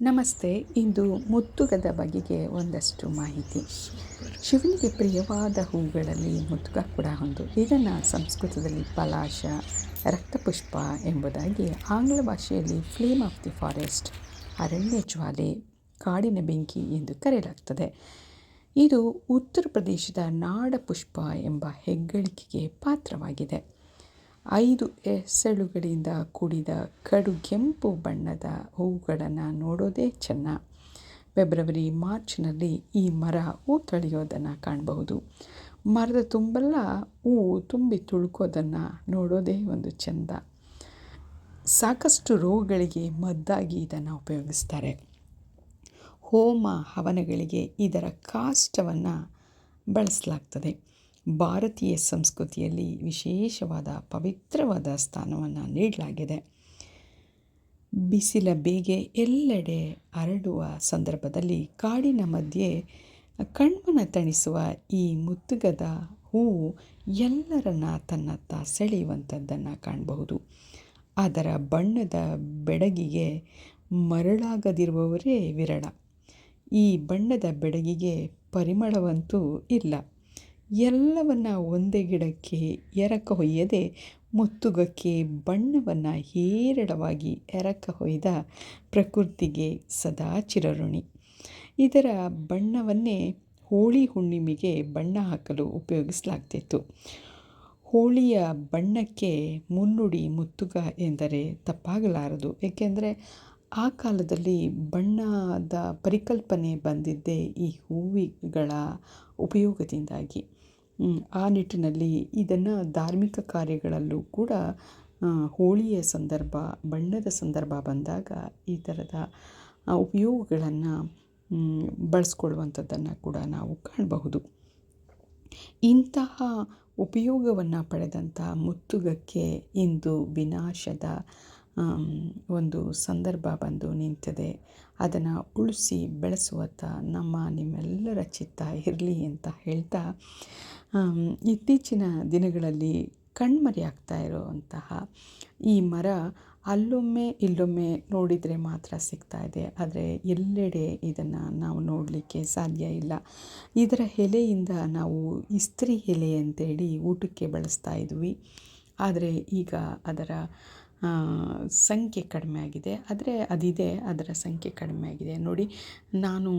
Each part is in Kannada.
ನಮಸ್ತೆ. ಇಂದು ಮುತ್ತುಗದ ಬಗೆಗೆ ಒಂದಷ್ಟು ಮಾಹಿತಿ. ಶಿವನಿಗೆ ಪ್ರಿಯವಾದ ಹೂಗಳಲ್ಲಿ ಮುತ್ತುಗ ಕೂಡ ಒಂದು. ಇದನ್ನು ಸಂಸ್ಕೃತದಲ್ಲಿ ಪಲಾಶ, ರಕ್ತಪುಷ್ಪ ಎಂಬುದಾಗಿ ಆಂಗ್ಲ ಭಾಷೆಯಲ್ಲಿ ಫ್ಲೇಮ್ ಆಫ್ ದಿ ಫಾರೆಸ್ಟ್ ಅರಣ್ಯ ಜ್ವಾಲೆ ಕಾಡಿನ ಬೆಂಕಿ ಎಂದು ಕರೆಯಲಾಗ್ತದೆ. ಇದು ಉತ್ತರ ಪ್ರದೇಶದ ನಾಡ ಪುಷ್ಪ ಎಂಬ ಹೆಗ್ಗಳಿಕೆಗೆ ಪಾತ್ರವಾಗಿದೆ. ಐದು ಎಸಳುಗಳಿಂದ ಕೂಡಿದ ಕಡುಗೆಂಪು ಬಣ್ಣದ ಹೂವುಗಳನ್ನು ನೋಡೋದೇ ಚೆನ್ನ. ಫೆಬ್ರವರಿ, ಮಾರ್ಚ್ನಲ್ಲಿ ಈ ಮರ ಹೂ ತಳಿಯೋದನ್ನು ಕಾಣಬಹುದು. ಮರದ ತುಂಬೆಲ್ಲ ಹೂವು ತುಂಬಿ ತುಳುಕೋದನ್ನು ನೋಡೋದೇ ಒಂದು ಚೆಂದ. ಸಾಕಷ್ಟು ರೋಗಗಳಿಗೆ ಮದ್ದಾಗಿ ಇದನ್ನು ಉಪಯೋಗಿಸ್ತಾರೆ. ಹೋಮ ಹವನಗಳಿಗೆ ಇದರ ಕಾಷ್ಟವನ್ನು ಬಳಸಲಾಗ್ತದೆ. ಭಾರತೀಯ ಸಂಸ್ಕೃತಿಯಲ್ಲಿ ವಿಶೇಷವಾದ ಪವಿತ್ರವಾದ ಸ್ಥಾನವನ್ನು ನೀಡಲಾಗಿದೆ. ಬಿಸಿಲ ಬೇಗೆ ಎಲ್ಲೆಡೆ ಹರಡುವ ಸಂದರ್ಭದಲ್ಲಿ ಕಾಡಿನ ಮಧ್ಯೆ ಕಣ್ಮನ ತಣಿಸುವ ಈ ಮುತ್ತುಗದ ಹೂವು ಎಲ್ಲರನ್ನ ತನ್ನತ್ತ ಸೆಳೆಯುವಂಥದ್ದನ್ನು ಕಾಣಬಹುದು. ಅದರ ಬಣ್ಣದ ಬೆಡಗಿಗೆ ಮರಳಾಗದಿರುವವರೇ ವಿರಳ. ಈ ಬಣ್ಣದ ಬೆಡಗಿಗೆ ಪರಿಮಳವಂತೂ ಇಲ್ಲ. ಎಲ್ಲವನ್ನ ಒಂದೇ ಗಿಡಕ್ಕೆ, ಎರಕ ಹೊಯ್ಯದೆ ಮುತ್ತುಗಕ್ಕೆ, ಬಣ್ಣವನ್ನು ಹೇರಳವಾಗಿ ಎರಕ ಹೊಯ್ದ ಪ್ರಕೃತಿಗೆ ಸದಾ ಚಿರಋಣಿ. ಇದರ ಬಣ್ಣವನ್ನೇ ಹೋಳಿ ಹುಣ್ಣಿಮೆಗೆ ಬಣ್ಣ ಹಾಕಲು ಉಪಯೋಗಿಸಲಾಗ್ತಿತ್ತು. ಹೋಳಿಯ ಬಣ್ಣಕ್ಕೆ ಮುನ್ನುಡಿ ಮುತ್ತುಗ ಎಂದರೆ ತಪ್ಪಾಗಲಾರದು. ಏಕೆಂದರೆ ಆ ಕಾಲದಲ್ಲಿ ಬಣ್ಣದ ಪರಿಕಲ್ಪನೆ ಬಂದಿದ್ದೇ ಈ ಹೂವಿಗಳ ಉಪಯೋಗದಿಂದಾಗಿ. ಆ ನಿಟ್ಟಿನಲ್ಲಿ ಇದನ್ನು ಧಾರ್ಮಿಕ ಕಾರ್ಯಗಳಲ್ಲೂ ಕೂಡ ಹೋಳಿಯ ಸಂದರ್ಭ, ಬಣ್ಣದ ಸಂದರ್ಭ ಬಂದಾಗ ಈ ಥರದ ಉಪಯೋಗಗಳನ್ನು ಬಳಸ್ಕೊಳ್ಳುವಂಥದ್ದನ್ನು ಕೂಡ ನಾವು ಕಾಣಬಹುದು. ಇಂತಹ ಉಪಯೋಗವನ್ನು ಪಡೆದಂಥ ಮುತ್ತುಗಕ್ಕೆ ಇಂದು ವಿನಾಶದ ಒಂದು ಸಂದರ್ಭ ಬಂದು ನಿಂತಿದೆ. ಅದನ್ನು ಉಳಿಸಿ ಬೆಳೆಸುವತ್ತ ನಮ್ಮ ನಿಮ್ಮೆಲ್ಲರ ಚಿತ್ತ ಇರಲಿ ಅಂತ ಹೇಳ್ತಾ ಇತ್ತೀಚಿನ ದಿನಗಳಲ್ಲಿ ಕಣ್ಮರೆಯಾಗ್ತಾ ಇರುವಂತಹ ಈ ಮರ ಅಲ್ಲೊಮ್ಮೆ ಇಲ್ಲೊಮ್ಮೆ ನೋಡಿದರೆ ಮಾತ್ರ ಸಿಗ್ತಾ ಇದೆ. ಆದರೆ ಎಲ್ಲೆಡೆ ಇದನ್ನು ನಾವು ನೋಡಲಿಕ್ಕೆ ಸಾಧ್ಯ ಇಲ್ಲ. ಇದರ ಎಲೆಯಿಂದ ನಾವು ಇಸ್ತ್ರಿ ಎಲೆ ಅಂತೇಳಿ ಊಟಕ್ಕೆ ಬಳಸ್ತಾ ಇದ್ವಿ. ಆದರೆ ಈಗ ಅದರ ಸಂಖ್ಯೆ ಕಡಿಮೆ ಆಗಿದೆ. ಆದರೆ ಅದಿದೆ, ಅದರ ಸಂಖ್ಯೆ ಕಡಿಮೆ ಆಗಿದೆ. ನೋಡಿ, ನಾನು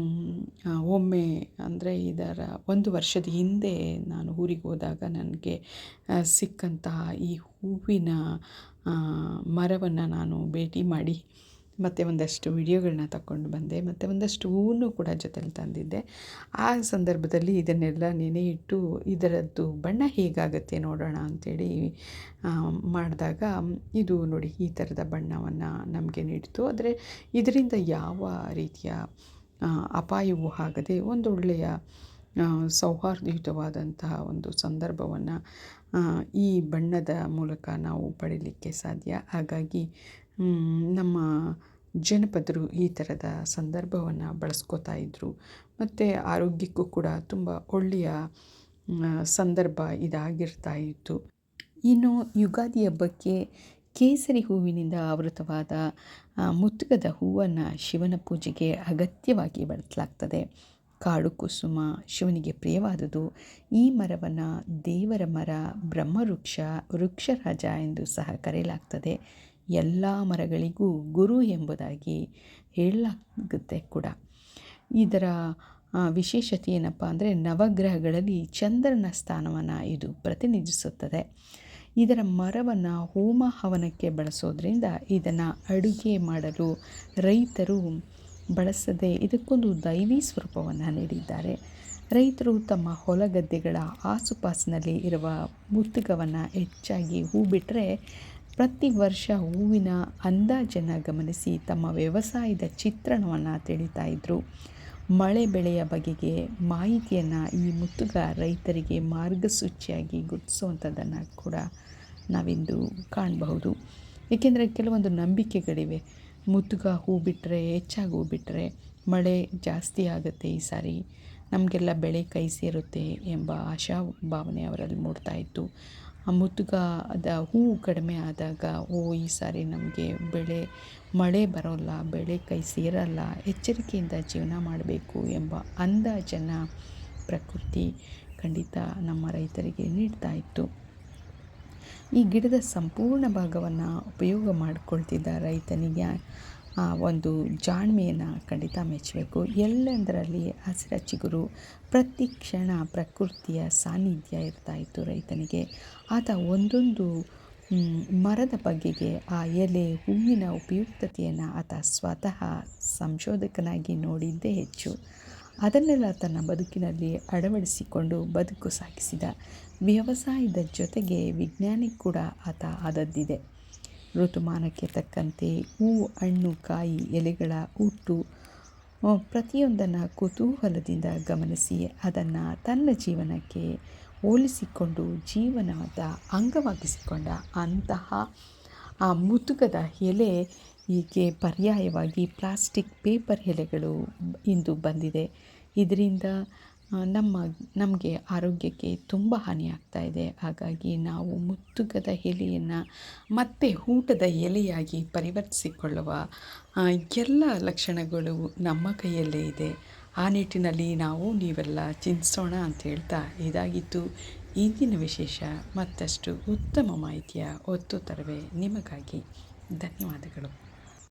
ಒಮ್ಮೆ ಅಂದರೆ ಇದರ ಒಂದು ವರ್ಷದ ಹಿಂದೆ ನಾನು ಊರಿಗೆ ಹೋದಾಗ ನನಗೆ ಸಿಕ್ಕಂತಹ ಈ ಹೂವಿನ ಮರವನ್ನು ನಾನು ಭೇಟಿ ಮಾಡಿ ಮತ್ತು ಒಂದಷ್ಟು ವಿಡಿಯೋಗಳನ್ನ ತಗೊಂಡು ಬಂದೆ. ಮತ್ತು ಒಂದಷ್ಟು ಹೂವನ್ನು ಕೂಡ ಜೊತೆಲಿ ತಂದಿದ್ದೆ. ಆ ಸಂದರ್ಭದಲ್ಲಿ ಇದನ್ನೆಲ್ಲ ನೆನೆ ಇಟ್ಟು ಇದರದ್ದು ಬಣ್ಣ ಹೇಗಾಗುತ್ತೆ ನೋಡೋಣ ಅಂಥೇಳಿ ಮಾಡಿದಾಗ, ಇದು ನೋಡಿ ಈ ಥರದ ಬಣ್ಣವನ್ನು ನಮಗೆ ನೀಡಿತು ಆದರೆ ಇದರಿಂದ ಯಾವ ರೀತಿಯ ಅಪಾಯವೂ ಆಗದೆ ಒಂದೊಳ್ಳೆಯ ಸೌಹಾರ್ದಯುತವಾದಂತಹ ಒಂದು ಸಂದರ್ಭವನ್ನು ಈ ಬಣ್ಣದ ಮೂಲಕ ನಾವು ಪಡೀಲಿಕ್ಕೆ ಸಾಧ್ಯ. ಹಾಗಾಗಿ ನಮ್ಮ ಜನಪದರು ಈ ಥರದ ಸಂದರ್ಭವನ್ನು ಬಳಸ್ಕೋತಾ ಇದ್ದರು ಮತ್ತು ಆರೋಗ್ಯಕ್ಕೂ ಕೂಡ ತುಂಬ ಒಳ್ಳೆಯ ಸಂದರ್ಭ ಇದಾಗಿರ್ತಾ ಇತ್ತು. ಇನ್ನು ಯುಗಾದಿ ಹಬ್ಬಕ್ಕೆ ಕೇಸರಿ ಹೂವಿನಿಂದ ಆವೃತವಾದ ಮುತ್ತುಗದ ಹೂವನ್ನು ಶಿವನ ಪೂಜೆಗೆ ಅಗತ್ಯವಾಗಿ ಬಳಸಲಾಗ್ತದೆ. ಕಾಡು ಕುಸುಮ ಶಿವನಿಗೆ ಪ್ರಿಯವಾದುದು ಈ ಮರವನ್ನು ದೇವರ ಮರ ಬ್ರಹ್ಮವೃಕ್ಷ ವೃಕ್ಷರಾಜ ಎಂದು ಸಹ ಕರೆಯಲಾಗ್ತದೆ. ಎಲ್ಲ ಮರಗಳಿಗೂ ಗುರು ಎಂಬುದಾಗಿ ಹೇಳಲಾಗುತ್ತೆ ಕೂಡ. ಇದರ ವಿಶೇಷತೆ ಏನಪ್ಪ ಅಂದರೆ ನವಗ್ರಹಗಳಲ್ಲಿ ಚಂದ್ರನ ಸ್ಥಾನವನ್ನು ಇದು ಪ್ರತಿನಿಧಿಸುತ್ತದೆ. ಇದರ ಮರವನ್ನು ಹೋಮ ಹವನಕ್ಕೆ ಬಳಸೋದ್ರಿಂದ ಇದನ್ನು ಅಡುಗೆ ಮಾಡಲು ರೈತರು ಬಳಸದೆ ಇದಕ್ಕೊಂದು ದೈವಿ ಸ್ವರೂಪವನ್ನು ನೀಡಿದ್ದಾರೆ. ರೈತರು ತಮ್ಮ ಹೊಲ ಗದ್ದೆಗಳ ಆಸುಪಾಸಿನಲ್ಲಿ ಇರುವ ಮುತ್ತುಗವನ್ನು ಹೆಚ್ಚಾಗಿ ಹೂ ಬಿಟ್ಟರೆ ಪ್ರತಿ ವರ್ಷ ಹೂವಿನ ಅಂದಾಜನ್ನು ಗಮನಿಸಿ ತಮ್ಮ ವ್ಯವಸಾಯದ ಚಿತ್ರಣವನ್ನು ತಿಳಿತಾ ಇದ್ದರು ಮಳೆ ಬೆಳೆಯ ಬಗೆಗೆ ಮಾಹಿತಿಯನ್ನು ಈ ಮುತ್ತುಗ ರೈತರಿಗೆ ಮಾರ್ಗಸೂಚಿಯಾಗಿ ಗುರುತಿಸುವಂಥದ್ದನ್ನು ಕೂಡ ನಾವಿಂದು ಕಾಣಬಹುದು. ಏಕೆಂದರೆ ಕೆಲವೊಂದು ನಂಬಿಕೆಗಳಿವೆ. ಮುತ್ತುಗ ಹೂ ಬಿಟ್ಟರೆ ಹೆಚ್ಚಾಗಿ ಹೂ ಬಿಟ್ಟರೆ ಮಳೆ ಜಾಸ್ತಿ ಆಗುತ್ತೆ ಈ ಸಾರಿ. ನಮಗೆಲ್ಲ ಬೆಳೆ ಕೈ ಸೇರುತ್ತೆ ಎಂಬ ಆಶಾ ಭಾವನೆ ಅವರಲ್ಲಿ ಮೂಡ್ತಾ ಇತ್ತು. ಆ ಮುತ್ತುಗದ ಹೂವು ಕಡಿಮೆ ಆದಾಗ, ಓ, ಈ ಸಾರಿ ನಮಗೆ ಬೆಳೆ, ಮಳೆ ಬರೋಲ್ಲ, ಬೆಳೆ ಕೈ ಸೇರಲ್ಲ, ಎಚ್ಚರಿಕೆಯಿಂದ ಜೀವನ ಮಾಡಬೇಕು ಎಂಬ ಅಂದಾಜನ್ನು ಪ್ರಕೃತಿ ಖಂಡಿತ ನಮ್ಮ ರೈತರಿಗೆ ನೀಡ್ತಾ ಇತ್ತು. ಈ ಗಿಡದ ಸಂಪೂರ್ಣ ಭಾಗವನ್ನು ಉಪಯೋಗ ಮಾಡಿಕೊಳ್ತಿದ್ದ ರೈತನಿಗೆ ಒಂದು ಜಾಣ್ಮೆಯನ್ನು ಖಂಡಿತ ಮೆಚ್ಚಬೇಕು. ಎಲ್ಲೆಂದರಲ್ಲಿ ಹಸಿರ ಚಿಗುರು ಪ್ರತಿ ಕ್ಷಣ ಪ್ರಕೃತಿಯ ಸಾನ್ನಿಧ್ಯ ಇರ್ತಾ ಇತ್ತು ರೈತನಿಗೆ. ಆತ ಒಂದೊಂದು ಮರದ ಬಗೆಗೆ ಆ ಎಲೆ, ಹೂವಿನ ಉಪಯುಕ್ತತೆಯನ್ನು ಆತ ಸ್ವತಃ ಸಂಶೋಧಕನಾಗಿ ನೋಡಿದ್ದೇ ಹೆಚ್ಚು. ಅದನ್ನೆಲ್ಲ ತನ್ನ ಬದುಕಿನಲ್ಲಿ ಅಳವಡಿಸಿಕೊಂಡು ಬದುಕು ಸಾಗಿಸಿದ ವ್ಯವಸಾಯದ ಜೊತೆಗೆ ವಿಜ್ಞಾನಿ ಕೂಡ ಆತ ಆದದ್ದಿದೆ. ಋತುಮಾನಕ್ಕೆ ತಕ್ಕಂತೆ ಹೂವು ಹಣ್ಣು, ಕಾಯಿ, ಎಲೆಗಳ ಹುಟ್ಟು ಪ್ರತಿಯೊಂದನ್ನು ಕುತೂಹಲದಿಂದ ಗಮನಿಸಿ ಅದನ್ನು ತನ್ನ ಜೀವನಕ್ಕೆ ಹೋಲಿಸಿಕೊಂಡು ಜೀವನದ ಅಂಗವಾಗಿಸಿಕೊಂಡ ಅಂತಹ, ಆ ಮುತುಕದ ಎಲೆ ಹೀಗೆ ಪರ್ಯಾಯವಾಗಿ ಪ್ಲಾಸ್ಟಿಕ್ ಪೇಪರ್ ಎಲೆಗಳು ಇಂದು ಬಂದಿದೆ. ಇದರಿಂದ ನಮ್ಮ, ನಮಗೆ ಆರೋಗ್ಯಕ್ಕೆ ತುಂಬ ಹಾನಿಯಾಗ್ತಾ ಇದೆ. ಹಾಗಾಗಿ ನಾವು ಮುತ್ತುಗದ ಎಲೆಯನ್ನು ಮತ್ತೆ ಊಟದ ಎಲೆಯಾಗಿ ಪರಿವರ್ತಿಸಿಕೊಳ್ಳುವ ಎಲ್ಲ ಲಕ್ಷಣಗಳು ನಮ್ಮ ಕೈಯಲ್ಲೇ ಇದೆ. ಆ ನಿಟ್ಟಿನಲ್ಲಿ ನಾವು ನೀವೆಲ್ಲ ಚಿಂತಿಸೋಣ ಅಂತ ಹೇಳ್ತಾ ಇದಾಗಿತ್ತು. ಇಂದಿನ ವಿಶೇಷ ಮತ್ತಷ್ಟು ಉತ್ತಮ ಮಾಹಿತಿಯ ಒತ್ತು ತರವೇ ನಿಮಗಾಗಿ. ಧನ್ಯವಾದಗಳು.